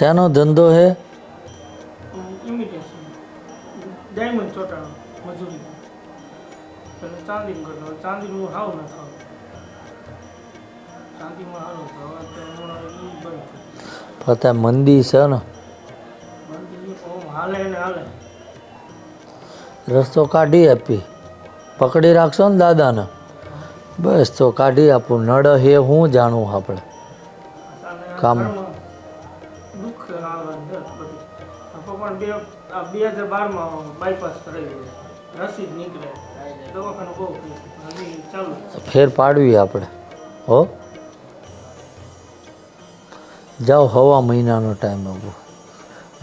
શેનો ધંધો હે? ડાયમંડ ચોટાણો મજૂરી. એટલે ચાંદીનું કરતો ચાંદીનું હાવ ન થાવ. ચાંદીમાં હારું તો તો બંધ પતા મંદી છે ને. મંદી હાલે ને હાલે. રસ્તો કાઢી આપી. પકડી રાખશો ને દાદાને. બસ તો કાઢી આપું. નળ હે હું જાણું આપણે. કામ. બે બે હજાર બારમાં બાયપાસ કરાવી રસીદ નીકળે. દવાખાનું બહુ હજી ચાલુ ફેર પાડવી આપણે. હો? જાઓ હવા મહિનાનો ટાઈમ આવો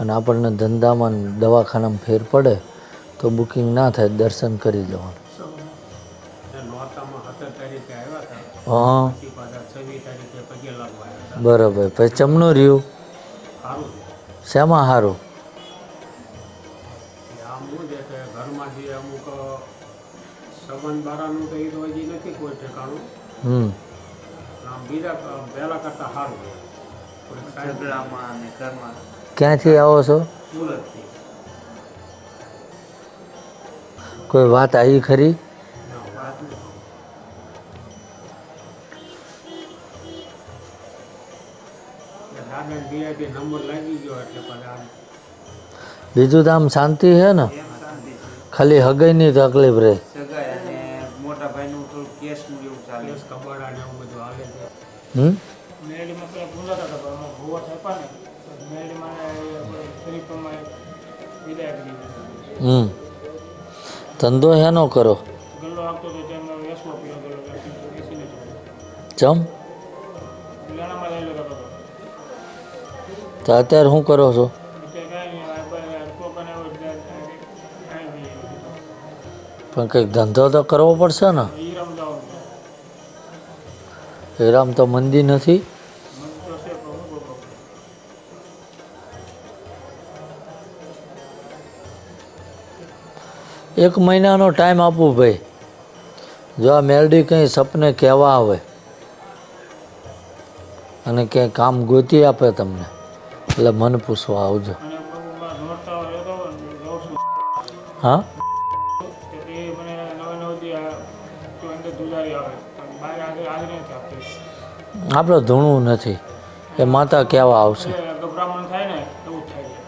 અને આપણને ધંધામાં દવાખાનામાં ફેર પડે તો બુકિંગ ના થાય દર્શન કરી જવાનું. હા. પછી પાછા છવ્વીસ તારીખે પગે લાગવા આવ્યા હતા. બરાબર. પછી ચમનું રહ્યું? શેમાં સારું સંબંધ બારાનું તો એ તો હજી નથી કોઈ ઠેકાણું. હમ. આમ બીજા પહેલા કરતાં સારું ઝઘડામાં અને ઘરમાં. ક્યાંથી આવો છો? સુરતથી. કોઈ વાત આવી ખરી? બીજું તો આમ શાંતિ છે ને? ખાલી શાંતિ ની ખાલી હગાઈની તકલીફ રહે. કેસનું એવું ચાલે કેસ કબાડા ને એવું બધું હાલે છે. હમ? મેરડીમાં પેલા ભૂલાતા હતા પણ ભૂવા થયા ને તો ફરી પ્રમાણે વિદાય કરી હમ. ધંધો હેનો કરો. ગલ્લો આપતો હતો તેમાં વેસવો પીવો ગલ્લો બેસીને ચમ? લેણામાં લઈ લેતો તો અત્યારે શું કરો છો? પણ કંઈક ધંધો તો કરવો પડશે ને. હેરામ તો મંદી નથી. એક મહિનાનો ટાઈમ આપું ભાઈ. જો આ મેલડી કંઈ સપને કહેવા આવે. અને ક્યાંય કામ ગોતી આપે તમને. એટલે મન પૂછવા આવજો. હા? આપણે ધૂણું નથી એ માતા કહેવા આવશે? એટલે ગભરામણ થાય ને એવું થાય છે.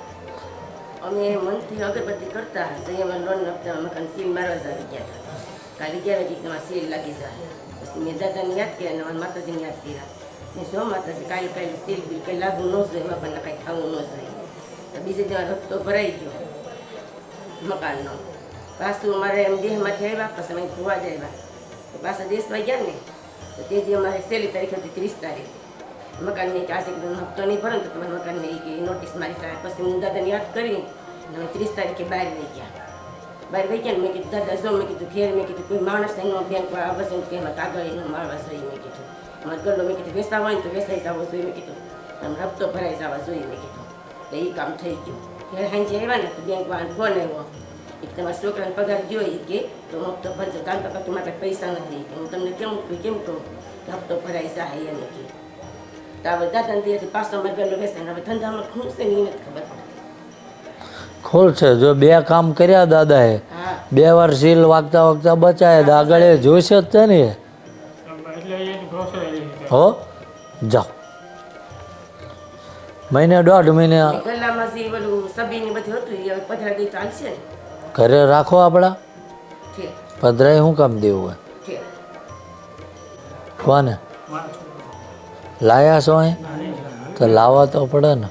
અમે મનથી અગરબત્તી કરતા તો અમે લોન આપતા મકાન સીલ મારવા આવી ગયા હતા. કાલે ગયા હતી તમારે સીલ લાગી જાય. પછી મેં દાદાને યાદ કર્યા અને મારા માતાજીને યાદ કર્યા. ને શું માતાજી કાલે કાલે સીલ બિલ કંઈ લાગવું ન જોઈએ એમાં કાંઈ ખાવું ન જોઈએ તો બીજે દિવસ રસ્તો ભરાઈ ગયો મકાનનો. પાછું અમારે એમ દેહમાંથી આવ્યા પછી અમે ધોવા જ આવ્યા. પાછા દેશમાં ગયા ને તો તે દિવસ અમારે સહેલી તારીખ હતી, ત્રીસ તારીખ. મકાનની ચાસી હપ્તો નહીં ભરો તો તમારે મકાનને એ નોટિસ મારી સાહેબ પછી હું દાદાને યાદ કરી અને ત્રીસ તારીખે બહાર લઈ ગયા. બહાર વહી ગયા ને મેં કીધું, દાદા, જો, મેં કીધું, ઘેર, મેં કીધું, કોઈ માણસ એનો બેંકમાં આવે છે ને કે એમાં કાગળ એનો મારવા જોઈએ, મેં કીધું. અમારે ગલ્લો મેં કીધું વેચતા હોય ને તો વેચાઈ જવો જોઈએ, મેં કીધું. આમ હપ્તો ભરાઈ જવા જોઈએ, મેં કીધું. એટલે એ કામ થઈ ગયું. ઘેર હાંજે આવ્યા ને તો બેંકમાં ફોન આવ્યો. એક તમારા છોકરાને પગાર ગયો એ કે તો હું હપ્તો ભરજો કારણ કે તું મારે પૈસા નથી. કે હું તમને કેમ કહું કેમ કહું? કે હપ્તો ભરાઈ જાય એને કે. તો હવે દાદાને દીધી પાછો વેચાય ને હવે ધંધામાં શું છે ને એ નથી ખબર ખોલ છે. જો બે કામ કર્યા દાદાએ બે વાર સીલ વાગતા વાગતા બચાય તો આગળ એ જોઈશે જ છે ને એની હો? જાઓ. મહિને દોઢ મહિને ગલ્લામાં જે બધું સબી ને બધું હતું એ પધરા દઈ ચાલશે ને. ઘરે રાખો આપણા? ઠીક. પધરાય શું કામ દેવું હોય? ઠીક. કોને? મારા છોકરા લાયા છો અહીં? તો લાવવા તો પડે ને.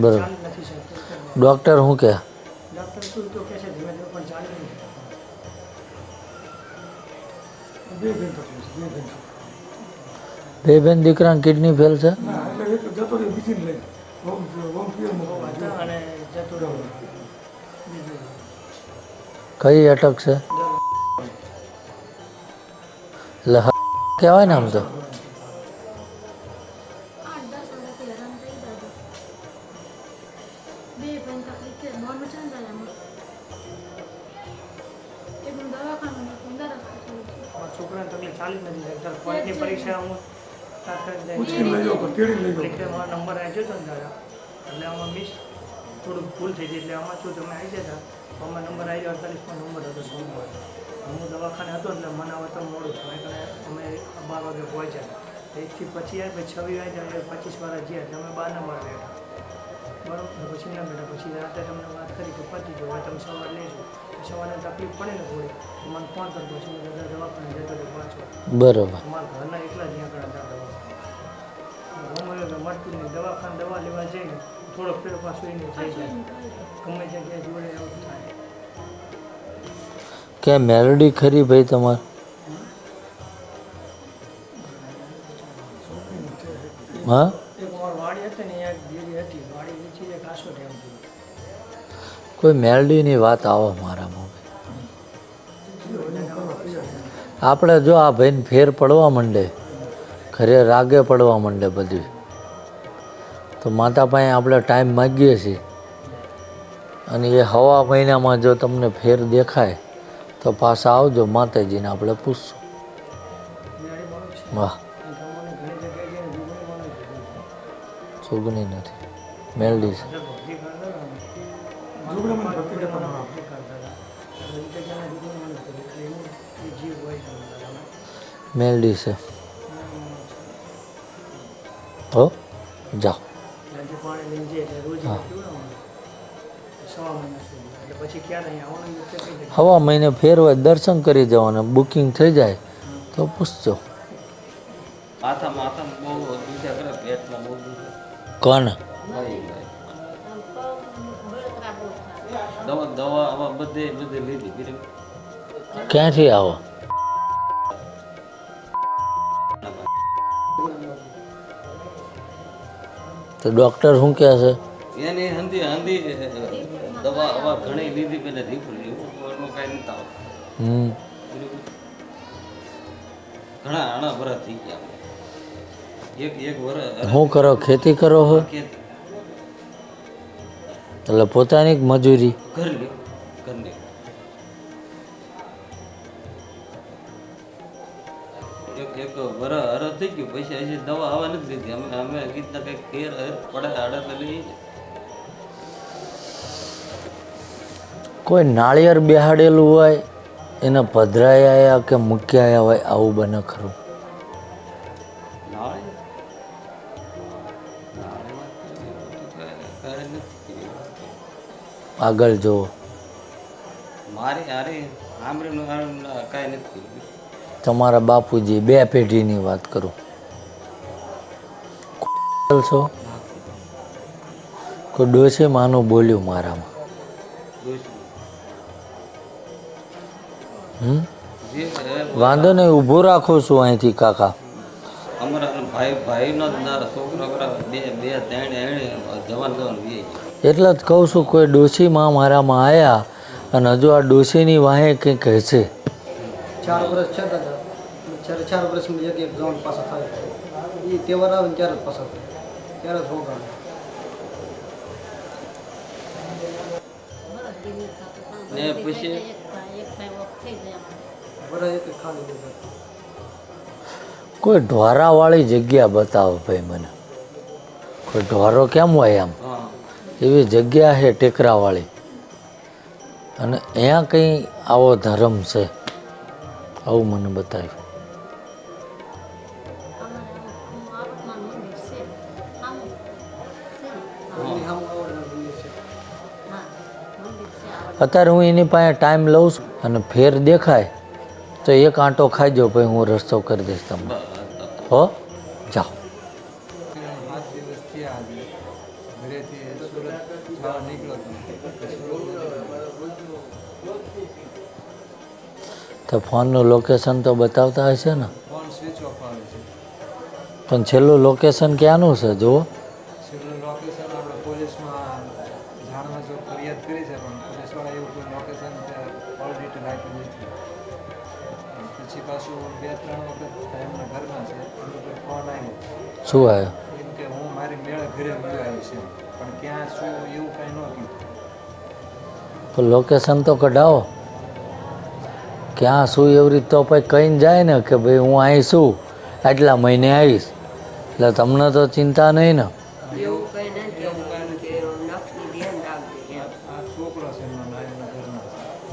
બરાબર. ડૉક્ટર શું કહે? ડૉક્ટર શું તો કહે છે ધીમે ધીમે પણ ચાલી નહીં બે બેન તકલીફ બે બેન દીકરા કિડની ફેલ છે? કઈ અટક છે? કહેવાય ને આમ તો. છોકરાને તકલીફ ચાલી નથી. પરીક્ષા પૂછીને નંબર આવી હતો ને દાદા. એટલે આમાં મિસ થોડુંક ભૂલ થઈ ગઈ, એટલે આમાં શું તમે આવી જતા આમાં નંબર આવી ગયો અડતાલીસમાં નંબર હતો સોમવાર. હું દવાખાને હતો એટલે મને આવતા મોડું થયું. એટલે અમે બાર વાગે પહોંચ્યા એકથી પછી આવે છવી છવ્વીસ આવી જાય પચીસ વાળા ગયા અમે બાર નંબર બેઠા. બરોબર? પછી ના બેઠા, પછી રાતે તમને વાત કરી કે પતી જો તમે સવાર લેજો સવારે તકલીફ પડે ને થોડી મને ફોન કરતો હું બધા દવાખાને જતો હતો પાછો. બરોબર. મારા ઘરના એકલા જ આગળ હતા દવા. મળતું નહીં દવાખાને દવા લેવા જઈને થોડોક ફેર પાછું એને થઈ જાય. ગમે ક્યાંય જોડે એવું થાય. ક્યાં મેલોડી ખરી ભાઈ તમાર? હા? એક વાર વાડી હતી ને અહીંયા ડેરી હતી. કોઈ મેલડીની વાત આવો મારા મારામાં આપણે જો આ ભાઈને ફેર પડવા માંડે, ઘરે રાગે પડવા માંડે બધી, તો માતા પાસે આપણે ટાઈમ માગીએ છીએ. અને એ હવા મહિનામાં જો તમને ફેર દેખાય, તો પાછા આવજો માતાજીને આપણે પૂછશું. વાહ. સુગની નથી. મેલડી છે. છે અંદર હવે. મેલડી છે. હો. જાઓ. હવા મહિને ફેરવાય દર્શન કરી જવાના બુકિંગ થઈ જાય તો પૂછજો. કોણ? ભાઈ દવા આવા બધે બધે લીધી ક્યાંથી આવો? તો ડોક્ટર શું કહે છે? એની હંધી હંધી દવા આવા ઘણી લીધી પેલા રીફરી એવું કાંઈ નથી હમ. ઘણા આણા ભરા થઈ ગયા. એક એક વર શું કરો? ખેતી કરો હો ખેતી એટલે પોતાની મજૂરી. ઘરની ઘરની. એક એક વર હર થઈ ગયું પછી હજી દવા આવવા નથી અમે અમે કંઈક હર પડે લઈ કોઈ નાળિયેર બેહાડેલું હોય એને પધરાયા કે મૂક્યા આયા હોય આવું બને ખરું. આગળ જો. મારી હારે કાંઈ નથી. તમારા બાપુજી બે પેઢીની વાત કરું. છો? કોઈ ડોસે માનું બોલ્યું મારામાં? વાંધો નહીં ઊભો રાખો છું અહીંથી કાકા. અમારા ભાઈ ભાઈનો નારા બે બે ત્રણ એણે જવાન જવાન એટલે જ કહું છું કોઈ ડોશીમાં મારામાં આવ્યા અને હજુ આ ડોશીની વાહે કંઈક છે. ચાર વર્ષ છે દાદા. જ્યારે ચાર વર્ષમાં એક ઝોન પાછા થાય. એ તહેવાર આવે ને ત્યારે જ પાછા થાય. ત્યારે જ રોગ આવે. ને પછી? કોઈ ઢોરાવાળી જગ્યા બતાવો ભાઈ મને. કોઈ ઢોરો કેમ હોય આમ? હા એવી જગ્યા છે ટેકરાવાળી. અને અહીંયા કંઈ આવો ધર્મ છે, આવું મને બતાવ્યું અત્યારે હું એની પાસે ટાઈમ લઉં છું અને ફેર દેખાય, તો એક આંટો ખાઈ જાઉં પછી હું રસ્તો કરી દઈશ તમને. હો? તો ફોનનું લોકેશન તો બતાવતા હશે ને? ફોન સ્વિચ ઓફ આવે છે. પણ છેલ્લું લોકેશન ક્યાંનું છે જુઓ. છેલ્લું લોકેશન આપણે પોલીસમાં જાણવા જો ફરિયાદ કરી છે પણ પોલીસવાળા એવું કોઈ લોકેશન ઓલરેડી રાખ્યું નથી. પછી પાછું બે ત્રણ વખત એમના ઘરના છે એનો ફોન આવ્યો શું આવ્યો? એમ કે હું મારી મેળે ઘરે ગયો આવી છે. પણ ક્યાં શું એવું કાંઈ ન કીધું. તો લોકેશન તો કઢાવો. ક્યાં શું એવી રીતે તો પછી કહીને જાય ને કે ભાઈ હું અહીં છું આટલા મહિને આવીશ. એટલે તમને તો ચિંતા નહીં ને. છે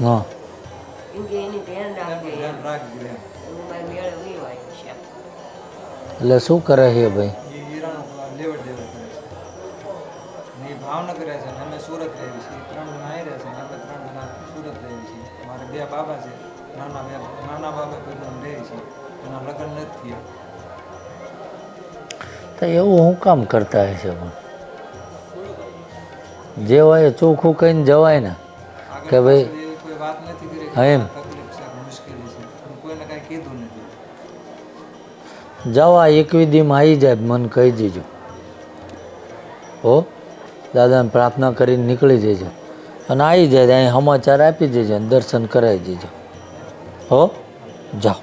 હા. છે એટલે શું કરે છે ભાઈ? છે. ભાવનગર રહે છે અમે સુરત રહીએ છીએ. ત્રણ જણા રહે છે અમે ત્રણ જણા સુરત રહીએ છીએ. મારે બે બાબા છે. નાના નાના બાબા બધા લે છે. એના લગ્ન નથી થયા. તો એવું હું કામ કરતા હશે પણ? જે હોય ચોખ્ખું કહીને જવાય ને. કે ભાઈ કોઈ વાત નથી કરી. એમ. તકલીફ છે કે મુશ્કેલી છે. કોઈને કાંઈ કીધું નથી. જવા એકવીદીમાં આવી જાય મન કહી દેજો. હો દાદાને પ્રાર્થના કરીને નીકળી જજો. અને આવી જાય અહીં સમાચાર આપી દેજો અને દર્શન કરાવી દેજો. હો જાઓ